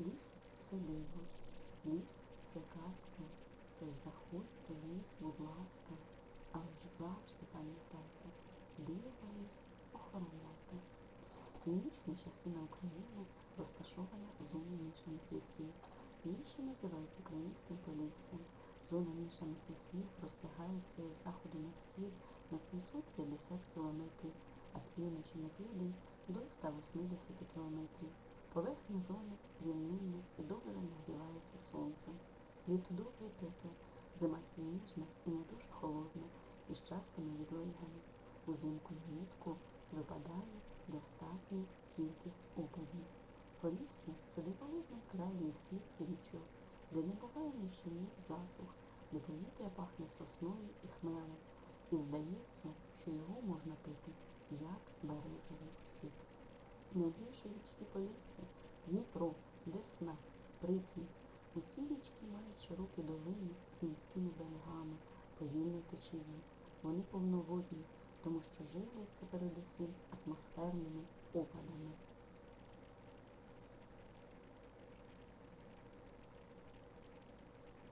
Ліс це диво, ліс це казка, тож заходьте в ліс, будь ласка, але ж завжди пам'ятайте, диво ліс охороняйте. Північна частина України розташована в зоні мішаних лісів. Її ще називають українським поліссям. Зона мішаних лісів розтягається із заходу на схід на 750 кілометрів, а з півночі на південь до 180 кілометрів. Поверхня зони рівнинна і добре нагрівається сонцем. Літо довге і тепле, зима сніжна і не дуже холодна, із частими відлигами. Узимку і влітку випадає достатня кількість опадів. Полісся це дивовижний край лісів і річок, де не буває нищівних засух, де повітря пахне сосною і хмелем, і здається, що його можна пити, як березовий. Найбільші річки Полісся – Дніпро, Десна, Прип'ять. Усі річки мають широкі долини з низькими берегами, повільною течією. Вони повноводні, тому що живляться передусім атмосферними опадами.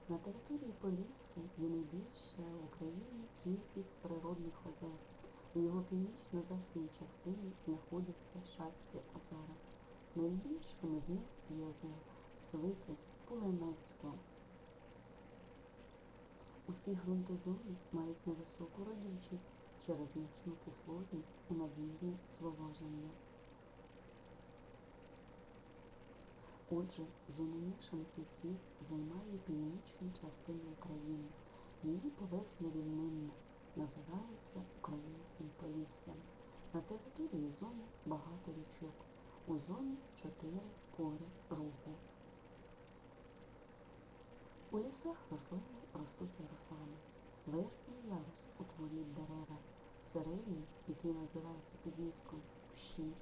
На території Полісся є найбільша в Україні кількість природних озер. У його північно-західній частині знаходяться Шацькі озера. Найбільшими з них є озера Свитязь, Пулемецьке. Усі ґрунти зони мають невисоку родючість через значну кислотність і надмірне зволоження. Отже, зона мішаних лісів займає північну частину України. Її поверхня рівнинна, Поліссям. На території зони багато річок. У зоні чотири пори руху. У лісах рослини ростуть ярусами. Верхній ярус утворюють дерева, середній, який називається підліском, кущі,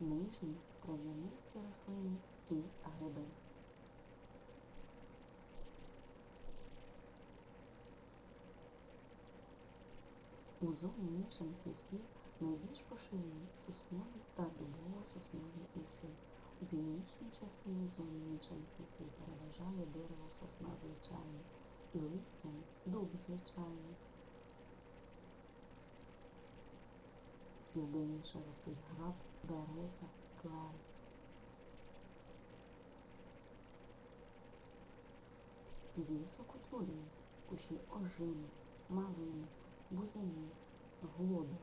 нижній трав'янисті рослини і гриби. У зоні мішаних лісів найбільш поширені соснові та дубово-соснові ліси. У північній частині зони мішаних лісів переважає дерево сосна звичайне і листям дуб звичайний. Південніше ростуть граб, береза, клен. Підлісок утворює кущі ожини, малини, бузини, глоби.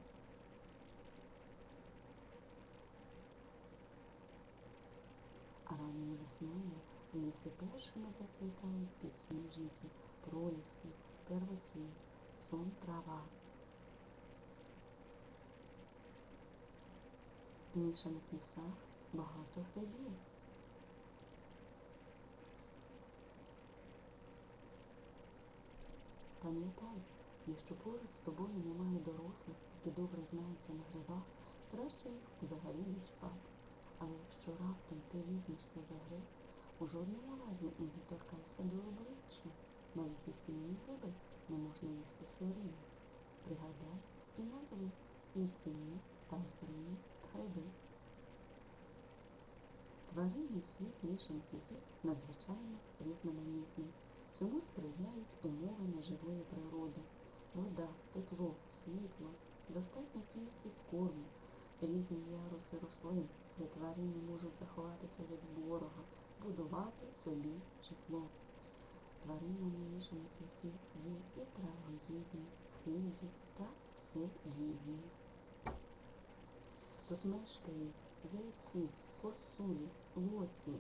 А ранньою весною в лісі першими зацвітають підсніжники, проліски, первоцвіт, сон трава. В мішаних лісах багато грибів. Пам'ятай, якщо поруч з тобою немає дорослих, які добре знаються на грибах, краще їх взагалі не чіпати. Але якщо раптом ти візьмешся за гриб, у жодному разі не доторкайся до обличчя. Навіть їстівні гриби не можна їсти сирими. Пригадай і назви їстівні та отруйні гриби. Тваринний світ лісів надзвичайно різноманітний. Цьому сприяють умови неживої природи, вода, тепло, світло, достатня кількість корму, різні яруси рослин, де тварини можуть заховатися від ворога, будувати собі житло. Тваринами мішаних лісів є і травоїдні, хижі та всеїдні. Тут мешкають зайці, косулі, лосі.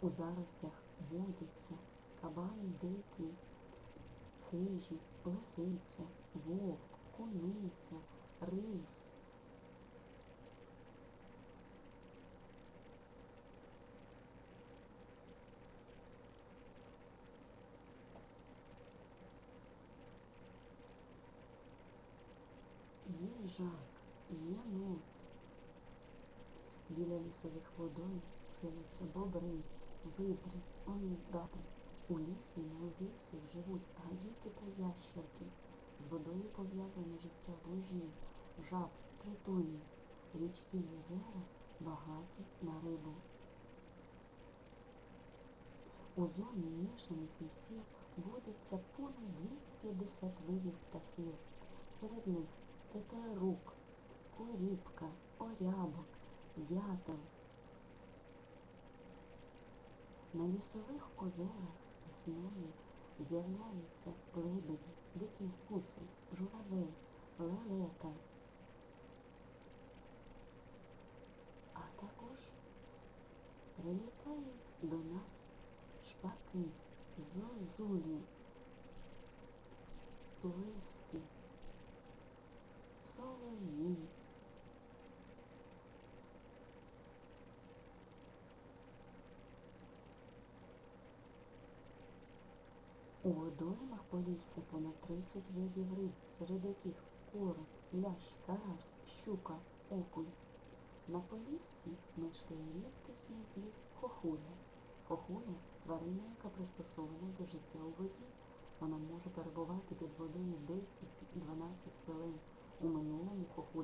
У заростях водяться кабан дикий, хижі, лисиця, вовк, Їжак, єнот. Біля лісових водой селяться бобри, видри, ондати. У лісі на узліссі живуть гадюки та ящерки. З водою пов'язане життя вужів, жаб, тритонів. Річки озера багаті на рибу. У зоні мішаних лісів водиться понад 250 видів птахів. Серед них тетерук, куріпка, орябок, дятел. На лісових озерах весною з'являються лебеді, дикі гуси, журавель, лелека. А також прилітають до нас шпаки, зозулі, водоймах Полісся понад 30 видів риб, серед яких короб, лящ, карась, щука, окунь. На Поліссі мешкає рідкісний звір хохуля. Хохуля – тварина, яка пристосована до життя у воді. Вона може перебувати під водою 10-12 хвилин. У минулому хохуля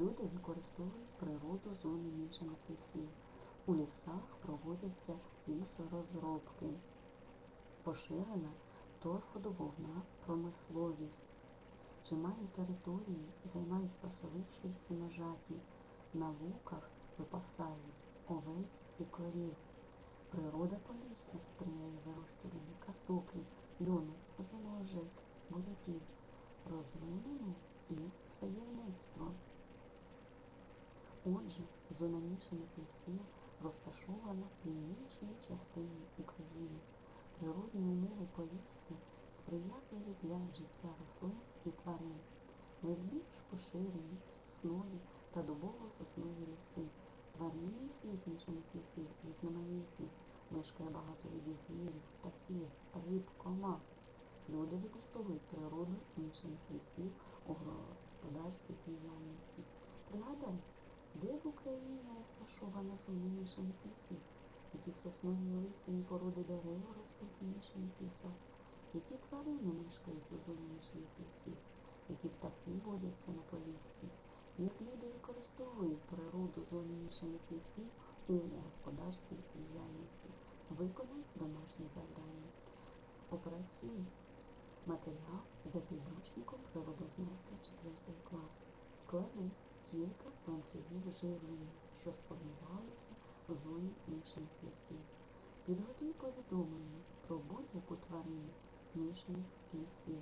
Люди використовують природу зони мішаних лісів. У лісах проводяться лісорозробки. Поширена торфодобувна промисловість. Чималі території займають пасовища й сіножаті. На луках випасають овець і корів. Природа Полісся сприяє вирощуванню картоплі, льону, озимого буряків, розвиненню і садівництво. Отже, зона мішаних лісів розташована в північній частині України. Природні умови Полісся сприятливі для життя рослин і тварин. Найбільш поширені соснові та дубово-соснові ліси. Тваринний світ мішаних лісів різноманітний. Мешкає багато видів звірів, птахів, риб, комах. Люди використовують природу мішаних лісів у господарській діяльності. Пригадай, де в Україні розташована зона мішаних? Які соснові листяні породи дерев ростуть в? Які тварини мешкають у зоні мішаних? Які птахи водяться на полісці? Як люди використовують природу зони мішаних лісів у ланцюгів що сформувалися в зоні нижніх лісів. Підготуй повідомлення про будь-яку тварину нижніх лісів.